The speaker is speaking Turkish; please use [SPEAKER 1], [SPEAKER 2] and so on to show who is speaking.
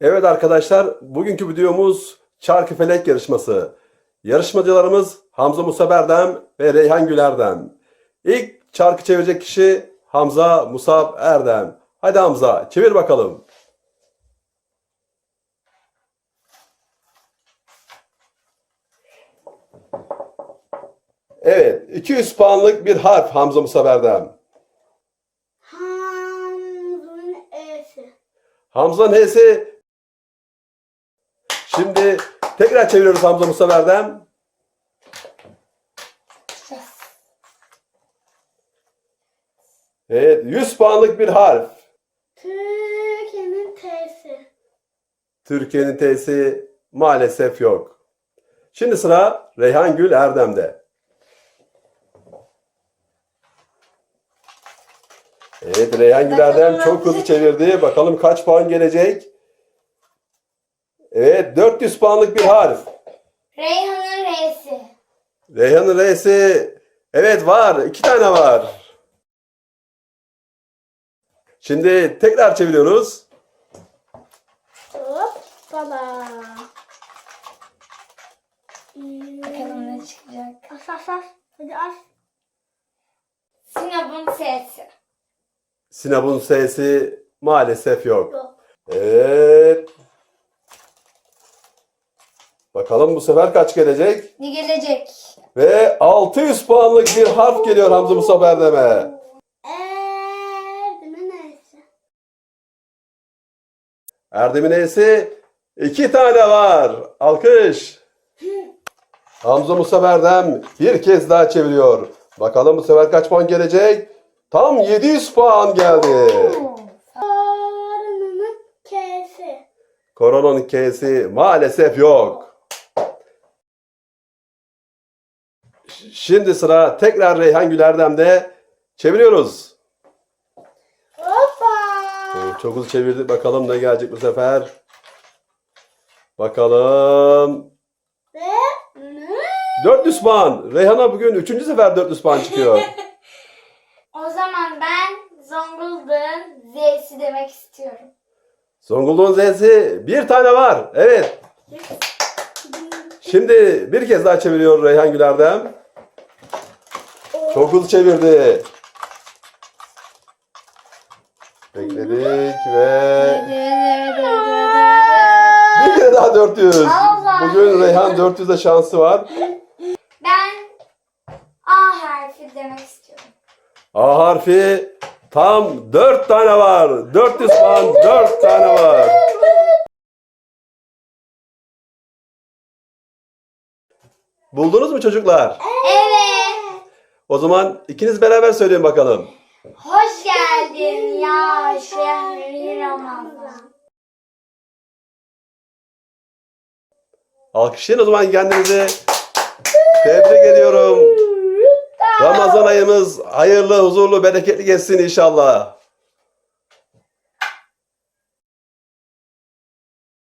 [SPEAKER 1] Evet arkadaşlar, bugünkü videomuz Çarkıfelek yarışması. Yarışmacılarımız Hamza Musa Berdem ve Reyhan Güler'den. İlk çarkı çevirecek kişi Hamza Musab Erdem. Hadi Hamza, çevir bakalım. Evet, 200 puanlık bir harf Hamza Musa Berdem.
[SPEAKER 2] Hamza'nın E'si.
[SPEAKER 1] Hamza'nın H'si. Şimdi tekrar çeviriyoruz Hamza Musa Berdem. Evet, 100 puanlık bir harf.
[SPEAKER 2] Türkiye'nin T'si.
[SPEAKER 1] Türkiye'nin T'si maalesef yok. Şimdi sıra Reyhan Gül Erdem'de. Evet, Reyhan Gül Erdem çok hızlı çevirdi. Bakalım kaç puan gelecek? Evet, 400 puanlık bir harf.
[SPEAKER 2] Reyhan'ın R'si.
[SPEAKER 1] Reyhan'ın R'si evet var. iki tane var. Şimdi tekrar çeviriyoruz.
[SPEAKER 2] Hop baba.
[SPEAKER 3] Bakalım ne çıkacak.
[SPEAKER 2] As as as. Hadi as.
[SPEAKER 3] Sinop'un sesi.
[SPEAKER 1] Sinab'ın S'si maalesef yok.
[SPEAKER 2] Yok.
[SPEAKER 1] Evet. Bakalım bu sefer kaç gelecek?
[SPEAKER 3] Ne gelecek?
[SPEAKER 1] Ve 600 puanlık bir harf geliyor Hamza Musa Berdem'e.
[SPEAKER 2] Erdem'in E'si.
[SPEAKER 1] Erdem'in E'si iki tane var. Alkış. Hamza Musa Berdem bir kez daha çeviriyor. Bakalım bu sefer kaç puan gelecek? Tam 700 puan geldi. Koronanın K'si maalesef yok. Şimdi sıra tekrar Reyhan Gülerdem'de çeviriyoruz.
[SPEAKER 2] Hoppa.
[SPEAKER 1] Çok hızlı çevirdik. Bakalım ne gelecek bu sefer. Bakalım. 400 puan. Reyhan'a bugün 3. sefer 400 puan çıkıyor.
[SPEAKER 3] O zaman ben Zonguldak'ın Z'si demek istiyorum.
[SPEAKER 1] Zonguldak'ın Z'si bir tane var. Evet. Şimdi bir kez daha çeviriyor Reyhan Gülerdem. Çok hızlı çevirdi. Bekledik ve bir kere daha 400.
[SPEAKER 3] Allah.
[SPEAKER 1] Bugün Reyhan 400'de şansı var.
[SPEAKER 3] Ben A harfi demek istiyorum.
[SPEAKER 1] A harfi tam 4 tane var. 400 puan 4 tane var. Buldunuz mu çocuklar?
[SPEAKER 3] Evet.
[SPEAKER 1] O zaman ikiniz beraber söyleyin bakalım.
[SPEAKER 3] Hoş geldin ya şehri Ramazan.
[SPEAKER 1] Alkışlayın o zaman kendinizi. Tebrik ediyorum. Ramazan ayımız hayırlı, huzurlu, bereketli geçsin inşallah.